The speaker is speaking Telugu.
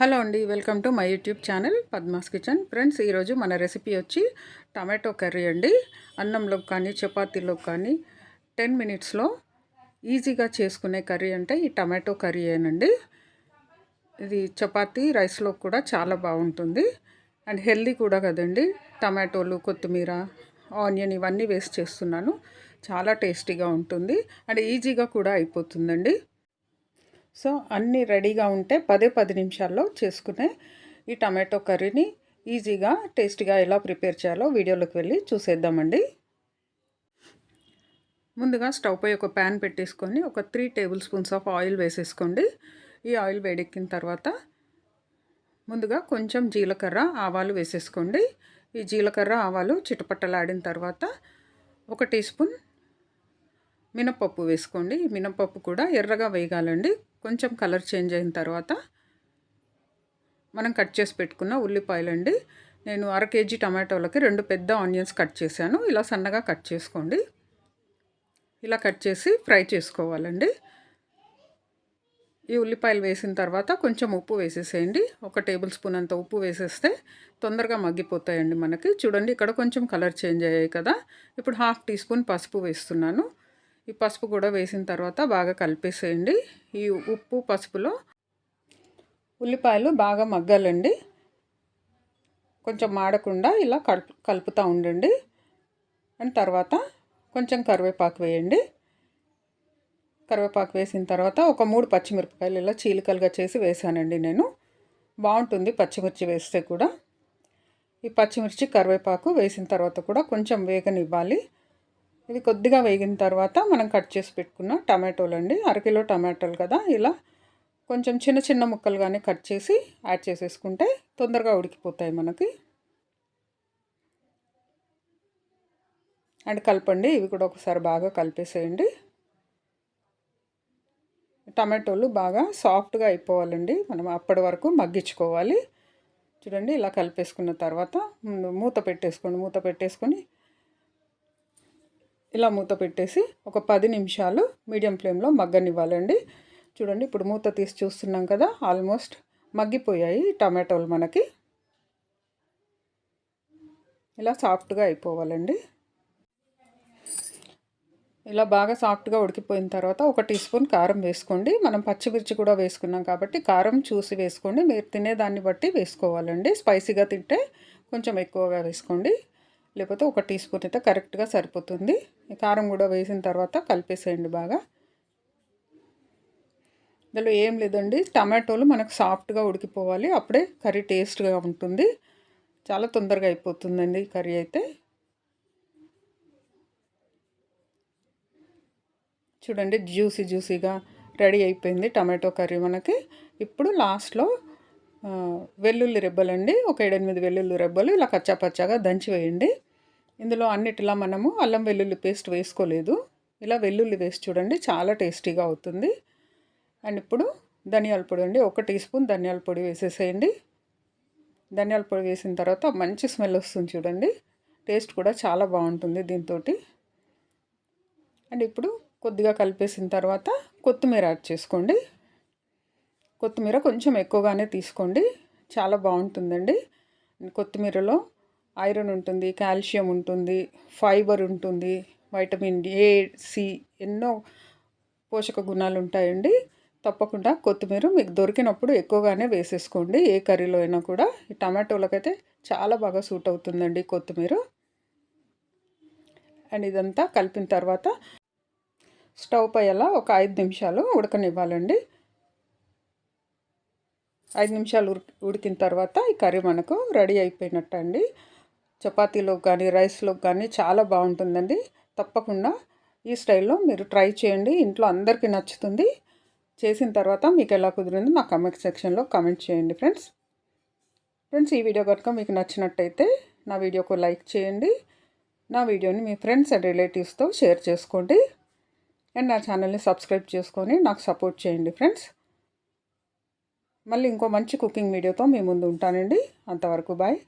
హలో అండి welcome to my YouTube channel Padma's kitchen. Friends ఈరోజు మన రెసిపీ వచ్చి టమాటో కర్రీ అండి. అన్నంలో కానీ చపాతీలో కానీ టెన్ మినిట్స్లో ఈజీగా చేసుకునే కర్రీ అంటే ఈ టమాటో కర్రీ ఏనండి. ఇది చపాతీ రైస్లో కూడా చాలా బాగుంటుంది. అండ్ హెల్దీ కూడా కదండి. టమాటోలు కొత్తిమీర ఆనియన్ ఇవన్నీ వేస్ట్ చేస్తున్నాను. చాలా టేస్టీగా ఉంటుంది. అండ్ ఈజీగా కూడా అయిపోతుందండి. సో అన్నీ రెడీగా ఉంటే పదే పది నిమిషాల్లో చేసుకునే ఈ టమాటో కర్రీని ఈజీగా టేస్టీగా ఎలా ప్రిపేర్ చేయాలో వీడియోలోకి వెళ్ళి చూసేద్దామండి. ముందుగా స్టవ్ పై ఒక ప్యాన్ పెట్టేసుకొని ఒక three tablespoons of oil వేసేసుకోండి. ఈ ఆయిల్ వేడెక్కిన తర్వాత ముందుగా కొంచెం జీలకర్ర ఆవాలు వేసేసుకోండి. ఈ జీలకర్ర ఆవాలు చిటపట్టలాడిన తర్వాత ఒక టీ స్పూన్ మినపప్పు వేసుకోండి. మినపప్పు కూడా ఎర్రగా వేయగాలండి కొంచెం కలర్ చేంజ్ అయిన తర్వాత మనం కట్ చేసి పెట్టుకున్న ఉల్లిపాయలండి. నేను అర కేజీ టమాటోలకి రెండు పెద్ద ఆనియన్స్ కట్ చేశాను. ఇలా సన్నగా కట్ చేసుకోండి. ఇలా కట్ చేసి ఫ్రై చేసుకోవాలండి. ఈ ఉల్లిపాయలు వేసిన తర్వాత కొంచెం ఉప్పు వేసేసేయండి. ఒక టేబుల్ స్పూన్ అంత ఉప్పు వేసేస్తే తొందరగా మగ్గిపోతాయండి మనకి. చూడండి ఇక్కడ కొంచెం కలర్ చేంజ్ అయ్యాయి కదా. ఇప్పుడు హాఫ్ టీ స్పూన్ పసుపు వేస్తున్నాను. ఈ పసుపు కూడా వేసిన తర్వాత బాగా కలిపేసేయండి. ఈ ఉప్పు పసుపులో ఉల్లిపాయలు బాగా మగ్గాలండి. కొంచెం మాడకుండా ఇలా కలుపుతూ ఉండండి. అండ్ తర్వాత కొంచెం కరివేపాకు వేయండి. కరివేపాకు వేసిన తర్వాత ఒక మూడు పచ్చిమిరపకాయలు ఇలా చీలికలుగా చేసి వేసానండి నేను. బాగుంటుంది పచ్చిమిర్చి వేస్తే కూడా. ఈ పచ్చిమిర్చి కరివేపాకు వేసిన తర్వాత కూడా కొంచెం వేగనివ్వాలి. ఇది కొద్దిగా వేగిన తర్వాత మనం కట్ చేసి పెట్టుకున్న టమాటోలు అండి అరకిలో టమాటోలు కదా ఇలా కొంచెం చిన్న చిన్న ముక్కలుగానే కట్ చేసి యాడ్ చేసేసుకుంటే తొందరగా ఉడికిపోతాయి మనకి. అండ్ కలపండి ఇవి కూడా ఒకసారి బాగా కలిపేసేయండి. టమాటోలు బాగా సాఫ్ట్గా అయిపోవాలండి. మనం అప్పటి వరకు మగ్గించుకోవాలి. చూడండి ఇలా కలిపేసుకున్న తర్వాత మూత పెట్టేసుకోండి మూత పెట్టేసుకొని ఇలా మూత పెట్టేసి ఒక పది నిమిషాలు మీడియం ఫ్లేమ్లో మగ్గనివ్వాలండి. చూడండి ఇప్పుడు మూత తీసి చూస్తున్నాం కదా ఆల్మోస్ట్ మగ్గిపోయాయి టమాటోలు మనకి. ఇలా సాఫ్ట్గా అయిపోవాలండి. ఇలా బాగా సాఫ్ట్గా ఉడికిపోయిన తర్వాత ఒక టీ స్పూన్ కారం వేసుకోండి. మనం పచ్చిమిర్చి కూడా వేసుకున్నాం కాబట్టి కారం చూసి వేసుకోండి. మీరు తినేదాన్ని బట్టి వేసుకోవాలండి. స్పైసీగా తింటే కొంచెం ఎక్కువగా వేసుకోండి. లేకపోతే ఒక టీ స్పూన్ అయితే కరెక్ట్గా సరిపోతుంది. కారం కూడా వేసిన తర్వాత కలిపేసేయండి బాగా. ఇందులో ఏం లేదండి. టమాటోలు మనకు సాఫ్ట్గా ఉడికిపోవాలి. అప్పుడే కర్రీ టేస్ట్గా ఉంటుంది. చాలా తొందరగా అయిపోతుందండి కర్రీ అయితే. చూడండి జ్యూసీ జ్యూసీగా రెడీ అయిపోయింది టమాటో కర్రీ మనకి. ఇప్పుడు లాస్ట్లో వెల్లుల్లి రెబ్బలండి. ఒక ఏడెనిమిది వెల్లుల్లి రెబ్బలు ఇలా కచ్చాపచ్చాగా దంచి వేయండి. ఇందులో అన్నిటిలా మనము అల్లం వెల్లుల్లి పేస్ట్ వేసుకోలేదు. ఇలా వెల్లుల్లి వేసి చూడండి చాలా టేస్టీగా అవుతుంది. అండ్ ఇప్పుడు ధనియాల పొడి అండి ఒక టీ స్పూన్ ధనియాల పొడి వేసేసేయండి. ధనియాల పొడి వేసిన తర్వాత మంచి స్మెల్ వస్తుంది చూడండి. టేస్ట్ కూడా చాలా బాగుంటుంది దీంతో అండ్ ఇప్పుడు కొద్దిగా కలిపేసిన తర్వాత కొత్తిమీర యాడ్ చేసుకోండి. కొత్తిమీర కొంచెం ఎక్కువగానే తీసుకోండి చాలా బాగుంటుందండి. కొత్తిమీరలో ఐరన్ ఉంటుంది కాల్షియం ఉంటుంది ఫైబర్ ఉంటుంది వైటమిన్ ఏ సి ఎన్నో పోషక గుణాలు ఉంటాయండి. తప్పకుండా కొత్తిమీర మీకు దొరికినప్పుడు ఎక్కువగానే వేసేసుకోండి. ఏ కర్రీలో అయినా కూడా ఈ టమాటోలకైతే చాలా బాగా సూట్ అవుతుందండి కొత్తిమీర. అండ్ ఇదంతా కలిపిన తర్వాత స్టవ్ పై అలా ఒక ఐదు నిమిషాలు ఉడకనివ్వాలండి. ఐదు నిమిషాలు ఉడికిన తర్వాత ఈ కర్రీ మనకు రెడీ అయిపోయినట్టు అండి చపాతీలోకి కానీ రైస్లోకి కానీ చాలా బాగుంటుందండి. తప్పకుండా ఈ స్టైల్లో మీరు ట్రై చేయండి. ఇంట్లో అందరికీ నచ్చుతుంది. చేసిన తర్వాత మీకు ఎలా కుదిరిందో నా కమెంట్ సెక్షన్లో కమెంట్ చేయండి ఫ్రెండ్స్. ఫ్రెండ్స్ ఈ వీడియో కనుక మీకు నచ్చినట్టయితే నా వీడియోకు లైక్ చేయండి. నా వీడియోని మీ ఫ్రెండ్స్ అండ్ రిలేటివ్స్తో షేర్ చేసుకోండి. అండ్ నా ఛానల్ని సబ్స్క్రైబ్ చేసుకొని నాకు సపోర్ట్ చేయండి ఫ్రెండ్స్. మళ్ళీ ఇంకో మంచి కుకింగ్ వీడియోతో మీ ముందు ఉంటానండి. అంతవరకు బాయ్.